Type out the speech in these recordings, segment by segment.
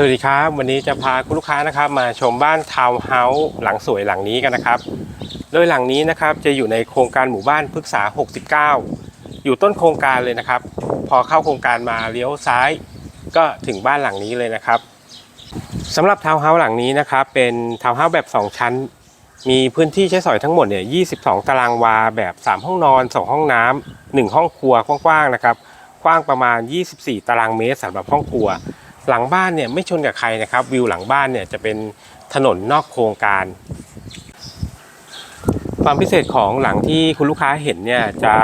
สวัสดีครับ วันนี้จะพาคุณลูกค้านะครับมาชมบ้านทาวน์เฮาส์หลังสวยหลังนี้กันนะครับ โดยหลังนี้นะครับจะอยู่ในโครงการหมู่บ้านพฤกษา 69 อยู่ต้นโครงการเลยนะครับ พอเข้าโครงการมาเลี้ยวซ้าย ก็ถึงบ้านหลังนี้เลยนะครับสำหรับทาวน์เฮาส์หลังนี้นะครับเป็นทาวน์เฮาส์แบบ 2 ชั้น มีพื้นที่ใช้สอยทั้งหมดเนี่ย 22 ตารางวาแบบ 3 ห้องนอน 2 ห้องน้ำ1ห้องครัวกว้างๆนะครับกว้างประมาณ 24 ตารางเมตรสำหรับห้องครัว หลังบ้านเนี่ยไม่ชนกับใครนะครับ วิวหลังบ้านเนี่ยจะเป็นถนนนอกโครงการ ความพิเศษของหลังที่คุณลูกค้าเห็นเนี่ยจะ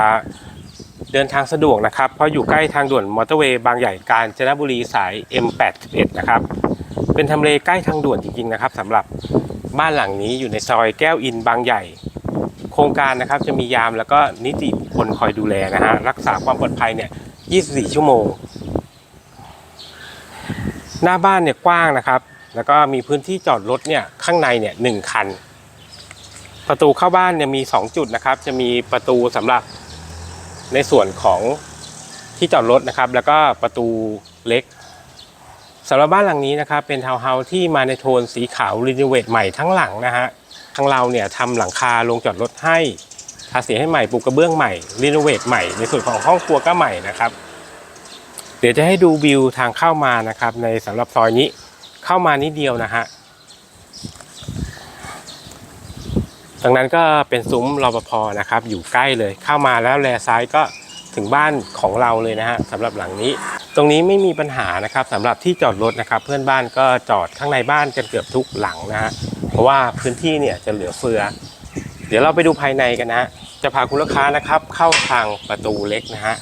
เดินทางสะดวกนะครับ เพราะอยู่ใกล้ทางด่วนมอเตอร์เวย์บางใหญ่กาญจนบุรีสาย M81 นะครับ เป็นทำเลใกล้ทางด่วนจริงๆนะครับสำหรับบ้านหลังนี้อยู่ในซอยแก้วอินบางใหญ่ โครงการนะครับจะมียามแล้วก็นิติบุคคลคอยดูแลนะฮะรักษาความปลอดภัยเนี่ย 24 ชั่วโมง หน้าบ้านเนี่ยกว้างนะครับ แล้วก็มีพื้นที่จอดรถเนี่ยข้างในเนี่ยหนึ่งคัน ประตูเข้าบ้านเนี่ยมี 2 จุดนะครับ จะมีประตูสำหรับในส่วนของที่จอดรถนะครับ แล้วก็ประตูเล็กสำหรับบ้านหลังนี้นะครับ เป็นทาวน์เฮาส์ที่มาในโทนสีขาวรีโนเวทใหม่ทั้งหลังนะฮะทางเราเนี่ยทำหลังคาลงจอดรถให้ทาสีให้ใหม่ปูกระเบื้องใหม่รีโนเวทใหม่ ในส่วนของห้องครัวก็ใหม่นะครับ เดี๋ยวจะให้ดูวิวทางเข้ามานะครับ ในสำหรับซอยนี้เข้ามานิดเดียวนะฮะตรงนั้นก็เป็นซุ้มรปภนะครับ อยู่ใกล้เลยเข้ามาแล้วแลซ้ายก็ถึงบ้านของเราเลยนะฮะสำหรับหลังนี้ ตรงนี้ไม่มีปัญหานะครับสำหรับที่จอดรถนะครับ เพื่อนบ้านก็จอดข้างในบ้านกันเกือบทุกหลังนะฮะเพราะว่าพื้นที่เนี่ยจะเหลือเฟือ เดี๋ยวเราไปดูภายในกันนะฮะจะพาคุณลูกค้านะครับ เข้าทางประตูเล็กนะฮะ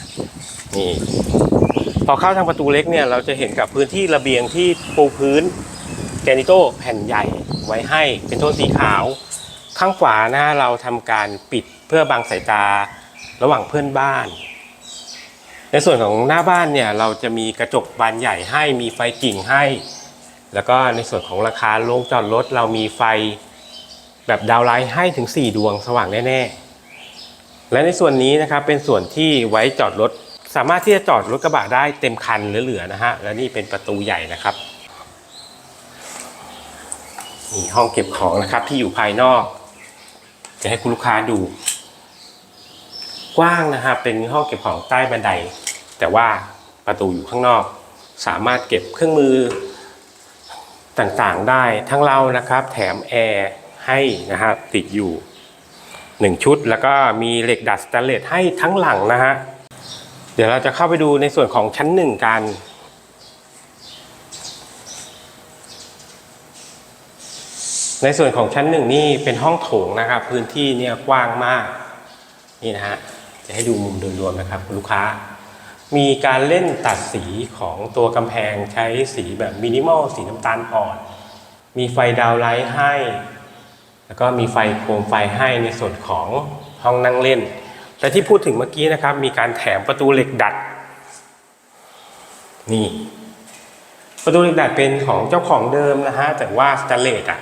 นี่ พอเข้าทางประตูเล็กเนี่ยเราจะเห็นกับพื้นที่ระเบียงที่ปูพื้นแกนิโต้แผ่นใหญ่ไว้ให้เป็นโทนสีขาว ข้างขวานะเราทำการปิดเพื่อบังสายตาระหว่างเพื่อนบ้าน ในส่วนของหน้าบ้านเนี่ยเราจะมีกระจกบานใหญ่ให้มีไฟกิ่งให้ แล้วก็ในส่วนของราคาโรงจอดรถเรามีไฟแบบดาวไลท์ให้ถึง 4 ดวงสว่างแน่ ๆ และในส่วนนี้นะครับเป็นส่วนที่ไว้จอดรถ สามารถที่จะจอดรถกระบะได้เต็มคันเหลือๆนะฮะ และนี่เป็นประตูใหญ่นะครับนี่ห้องเก็บของนะครับที่อยู่ภายนอก จะให้คุณลูกค้าดู กว้างนะครับเป็นห้องเก็บของใต้บันได แต่ว่าประตูอยู่ข้างนอก สามารถเก็บเครื่องมือต่างๆได้ทั้งเรานะครับ แถมแอร์ให้นะครับติดอยู่หนึ่งชุดแล้วก็มีเหล็กดัดสแตนเลสให้ทั้งหลังนะฮะ เดี๋ยวเราจะเข้าไปดูในส่วนของชั้นหนึ่งกัน ในส่วนของชั้นหนึ่งนี่เป็นห้องโถงนะครับ พื้นที่เนี่ยกว้างมาก นี่นะฮะ จะให้ดูมุมโดยรวมนะครับคุณลูกค้า มีการเล่นตัดสีของตัวกำแพงใช้สีแบบมินิมอลสีน้ำตาลอ่อน มีไฟดาวไลท์ให้ แล้วก็มีไฟโคมไฟให้ในส่วนของห้องนั่งเล่น แต่ที่พูดถึงเมื่อกี้นะครับ มีการแถมประตูเหล็กดัด นี่ ประตูเหล็กดัดเป็นของเจ้าของเดิมนะฮะแต่ว่าสแตนเลสอะ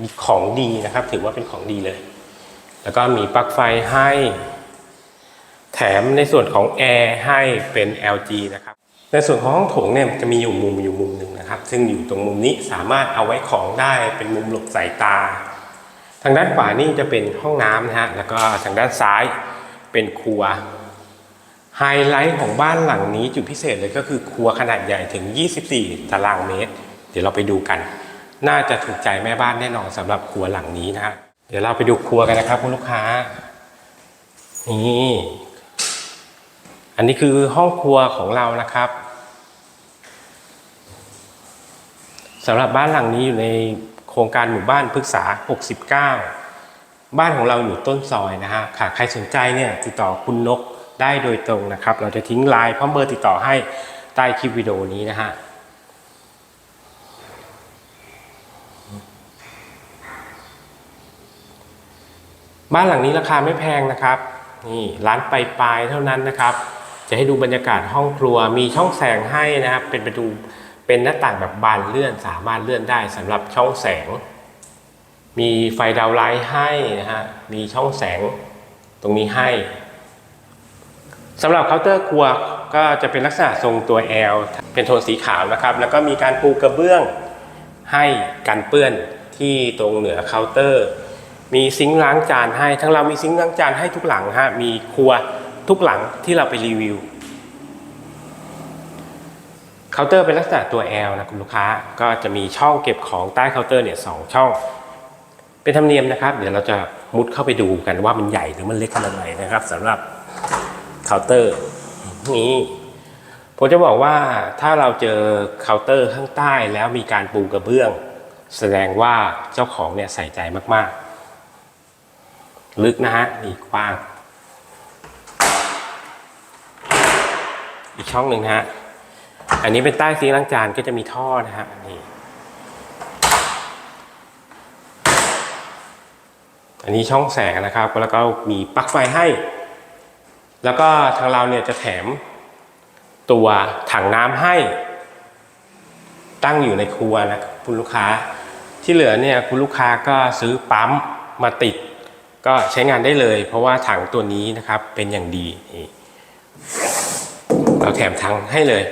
มีของดีนะครับ ถือว่าเป็นของดีเลย แล้วก็มีปลั๊กไฟให้ แถมในส่วนของแอร์ให้เป็น LG นะครับในส่วนของห้องโถงเนี่ยจะมีอยู่มุมอยู่มุมหนึ่งนะครับ ซึ่งอยู่ตรงมุมนี้สามารถเอาไว้ของได้เป็นมุมหลบสายตา ทางด้านขวานี่จะเป็นห้องน้ำนะฮะแล้วก็ทางด้านซ้าย เป็นครัวไฮไลท์ของบ้านหลังนี้จุดพิเศษเลยก็คือครัวขนาดใหญ่ถึง 24 ตารางเมตร เดี๋ยวเราไปดูกัน น่าจะถูกใจแม่บ้านแน่นอนสำหรับครัวหลังนี้นะฮะเดี๋ยวเราไปดูครัวกันนะครับคุณลูกค้า นี่ อันนี้คือห้องครัวของเรานะครับสำหรับบ้านหลังนี้อยู่ในโครงการหมู่บ้านพฤกษา 69 บ้านของเราอยู่ต้นซอยนะฮะค่ะใครสนใจเนี่ยติดต่อคุณนกได้โดยตรงนะครับ เราจะทิ้งไลน์พร้อมเบอร์ติดต่อให้ใต้คลิปวิดีโอนี้นะฮะบ้านหลังนี้ราคาไม่แพงนะครับนี่ร้านปลายๆเท่านั้นนะครับ จะให้ดูบรรยากาศห้องครัวมีช่องแสงให้นะครับ เป็นประตูเป็นหน้าต่างแบบบานเลื่อนสามารถเลื่อนได้สำหรับช่องแสง มีไฟดาวไลท์ให้นะฮะ มีช่องแสงตรงนี้ให้สำหรับเคาน์เตอร์ครัวก็จะเป็นลักษณะทรงตัว L เป็นโทนสีขาวนะครับ แล้วก็มีการปูกระเบื้องให้กันเปื้อนที่ตรงเหนือเคาน์เตอร์ มีซิงค์ล้างจานให้ ทั้งเรามีซิงค์ล้างจานให้ทุกหลังฮะ มีครัวทุกหลังที่เราไปรีวิวเคาน์เตอร์เป็นลักษณะตัว L นะคุณลูกค้า ก็จะมีช่องเก็บของใต้เคาน์เตอร์เนี่ยสองช่อง เป็นธรรมเนียมนะครับ เดี๋ยวเราจะมุดเข้าไปดูกันว่ามันใหญ่หรือมันเล็กขนาดไหนนะครับสำหรับเคาน์เตอร์นี้ผมจะบอกว่าถ้าเราเจอเคาน์เตอร์ข้างใต้แล้วมีการปูกระเบื้อง แสดงว่าเจ้าของเนี่ยใส่ใจมากๆ ลึกนะฮะนี่กว้าง อีกช่องหนึ่งนะฮะอันนี้เป็นใต้ซีล้างจานก็จะมีท่อนะฮะนี่ อันนี้ช่องแสงนะครับ แล้วก็มีปลั๊กไฟให้ แล้วก็ทางเราเนี่ยจะแถมตัวถังน้ำให้ ตั้งอยู่ในครัวนะคุณลูกค้าที่เหลือเนี่ยคุณลูกค้าก็ซื้อปั๊มมาติด ก็ใช้งานได้เลย เพราะว่าถังตัวนี้นะครับเป็นอย่างดี เราแถมถังให้เลย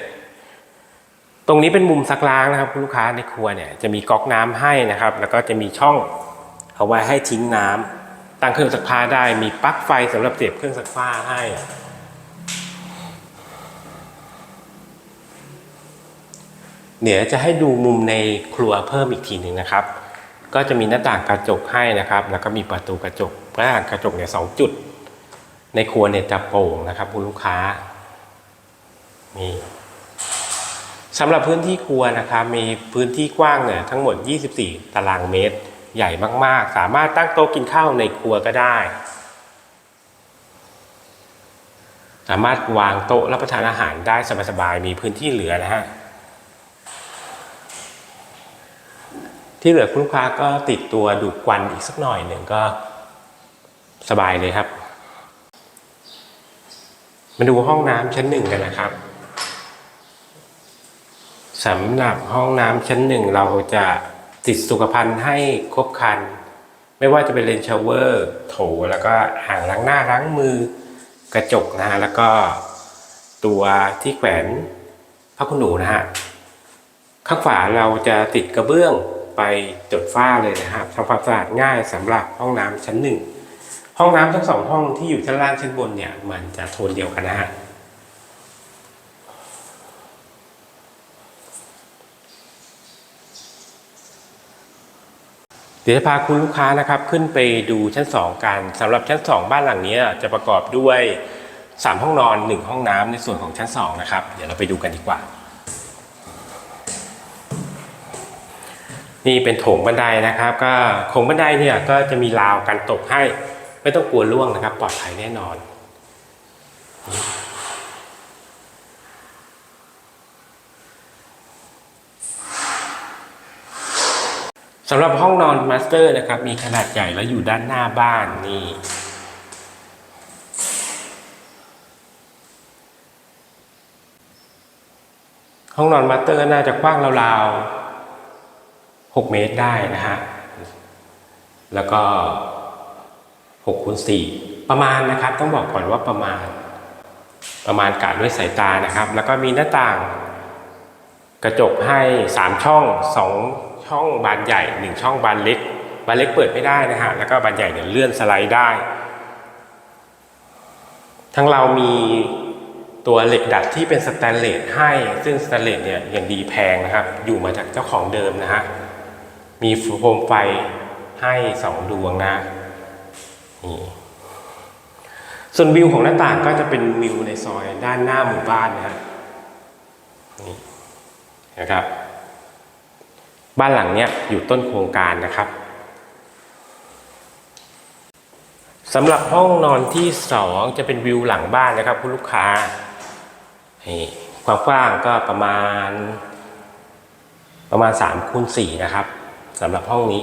ตรงนี้เป็นมุมซักล้างนะครับคุณลูกค้าในครัวเนี่ยจะมีก๊อกน้ำให้นะครับ แล้วก็จะมีช่อง เอาไว้ให้ทิ้งน้ำตั้งเครื่องซักผ้าได้มีปลั๊กไฟสำหรับเสียบเครื่องซักผ้าให้ เดี๋ยวจะให้ดูมุมในครัวเพิ่มอีกทีหนึ่งนะครับ ก็จะมีหน้าต่างกระจกให้นะครับ แล้วก็มีประตูกระจกหน้าต่างกระจกเนี่ยสองจุด ในครัวเนี่ยจะโปร่งนะครับคุณลูกค้านี่สำหรับพื้นที่ครัวนะครับมีพื้นที่กว้างเนี่ยทั้งหมด 24 ตารางเมตร ใหญ่มากๆ สามารถตั้งโต๊ะกินข้าวในครัวก็ได้ สามารถวางโต๊ะรับประทานอาหารได้สบายๆ มีพื้นที่เหลือนะฮะ ที่เหลือคุณลูกค้าก็ติดตัวดูดควันอีกสักหน่อยหนึ่งก็สบายเลยครับ มาดูห้องน้ำชั้นหนึ่งกันนะครับสำหรับห้องน้ำชั้นหนึ่งเราจะ ติดสุขภัณฑ์ให้ครบคัน ไม่ว่าจะเป็นเลนชาวเวอร์โถแล้วก็อ่างล้างหน้าล้างมือกระจกนะฮะแล้วก็ตัวที่แขวนผ้าขนหนูนะฮะข้างฝาเราจะติดกระเบื้องไปจดฝ้าเลยนะครับทำความสะอาดง่ายสำหรับห้องน้ำชั้นหนึ่งห้องน้ำทั้งสองห้องที่อยู่ชั้นล่างชั้นบนเนี่ยมันจะโทนเดียวกันนะฮะ เดี๋ยวจะพาคุณลูกค้านะครับขึ้นไปดูชั้น 2 กันสำหรับชั้น 2 บ้านหลังนี้จะประกอบด้วย 3 ห้องนอน 1 ห้องน้ำในส่วนของชั้น 2 นะครับ เดี๋ยวเราไปดูกันดีกว่า นี่เป็นโถงบันไดนะครับ ก็โถงบันไดเนี่ยก็จะมีราวกันตกให้ ไม่ต้องกลัวล่วงนะครับ ปลอดภัยแน่นอน สำหรับห้องนอนมาสเตอร์นะครับ มีขนาดใหญ่และอยู่ด้านหน้าบ้านนี่ห้องนอนมาสเตอร์น่าจะกว้างราวๆ 6 เมตรได้นะฮะ แล้วก็6คูณ4ประมาณนะครับ ต้องบอกก่อนว่าประมาณ ประมาณกะด้วยสายตานะครับ แล้วก็มีหน้าต่างกระจกให้สามช่องสอง ช่องบานใหญ่หนึ่งช่องบานเล็ก บานเล็กเปิดไม่ได้นะฮะ แล้วก็บานใหญ่เนี่ยเลื่อนสไลด์ได้ ทั้งเรามีตัวเหล็กดัดที่เป็นสแตนเลสให้ ซึ่งสแตนเลสเนี่ยอย่างดีแพงนะครับ อยู่มาจากเจ้าของเดิมนะฮะ มีโคมไฟให้สองดวงนะนี่ส่วนวิวของหน้าต่างก็จะเป็นวิวในซอยด้านหน้าหมู่บ้านนะฮะนี่นะครับ บ้านหลังเนี้ยอยู่ต้นโครงการนะครับสำหรับห้องนอนที่สองจะเป็นวิวหลังบ้านนะครับคุณลูกค้าความกว้างก็ประมาณ ประมาณ3คูณ4นะครับสำหรับห้องนี้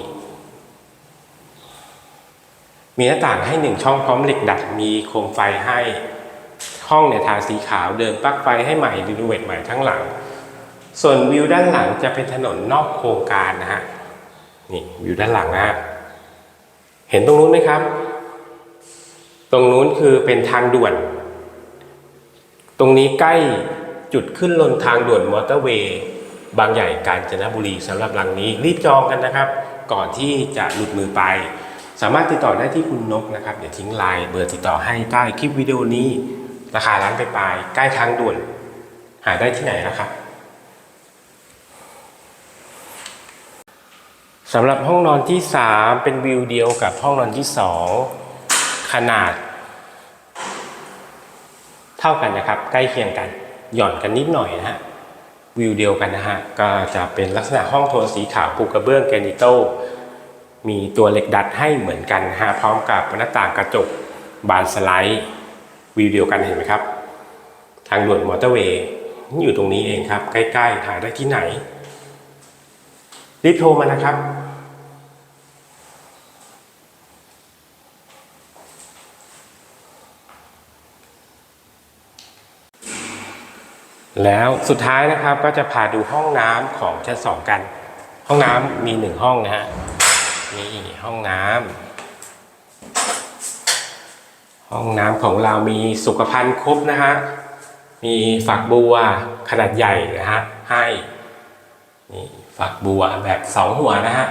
มีหน้าต่างให้หนึ่งช่องพร้อมเหล็กดัดมีโคมไฟให้ห้องเนี่ยทาสีขาวเดินปลั๊กไฟให้ใหม่รีโนเวทใหม่ทั้งหลัง ส่วนวิวด้านหลังจะเป็นถนนนอกโครงการนะฮะนี่วิวด้านหลังนะฮะเห็นตรงนู้นไหมครับ ตรงนู้นคือเป็นทางด่วน ตรงนี้ใกล้จุดขึ้นลงทางด่วนมอเตอร์เวย์บางใหญ่กาญจนบุรีสำหรับหลังนี้รีบจองกันนะครับ ก่อนที่จะหลุดมือไป สามารถติดต่อได้ที่คุณนกนะครับ เดี๋ยวทิ้งไลน์เบอร์ติดต่อให้ใต้คลิปวิดีโอนี้ ราคาร้านไปลายใกล้ทางด่วน หาได้ที่ไหนนะครับ สำหรับห้องนอนที่ 3 เป็นวิวเดียวกับห้องนอนที่ 2 ขนาด เท่ากันนะครับ ใกล้เคียงกัน หย่อนกันนิดหน่อยนะฮะวิวเดียวกันนะฮะก็จะเป็นลักษณะห้องโทนสีขาวปูกระเบื้องแกนิโตมีตัวเหล็กดัดให้เหมือนกันฮะพร้อมกับหน้าต่างกระจกบานสไลด์วิวเดียวกันเห็นไหมครับ ทางด่วนมอเตอร์เวย์อยู่ตรงนี้เองครับ ใกล้ๆหาได้ที่ไหน รีบโทรมานะครับ แล้วสุดท้ายนะครับก็จะพาดูห้องน้ำของชั้นสองกัน ห้องน้ำมีหนึ่งห้องนะฮะนี่ห้องน้ำห้องน้ำของเรามีสุขภัณฑ์ครบนะฮะมีฝักบัวขนาดใหญ่นะฮะให้นี่ ฝักบัวแบบสองหัวนะฮะ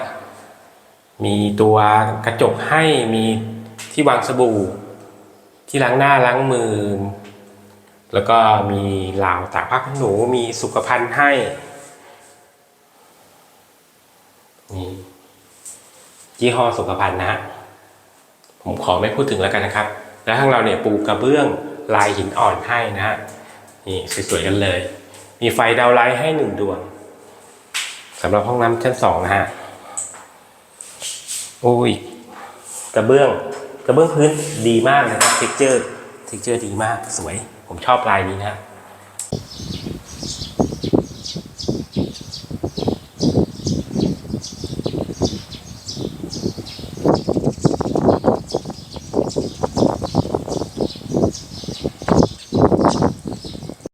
มีตัวกระจกให้มีที่วางสบู่ ที่ล้างหน้าล้างมือ แล้วก็มีราวตากผ้าขนหนูมีสุขภัณฑ์ให้นี่ยี่ห้อสุขภัณฑ์นะฮะผมขอไม่พูดถึงแล้วกันนะครับ แล้วทางเราเนี่ยปูกระเบื้องลายหินอ่อนให้นะฮะนี่สวยๆกันเลย มีไฟดาวไลท์ให้หนึ่งดวง สำหรับห้องน้ำชั้นสองนะฮะโอ้ยกระเบื้องกระเบื้องพื้นดีมากนะครับเท็กเจอร์เท็กเจอร์ดีมากสวย ผมชอบลายนี้นะฮะ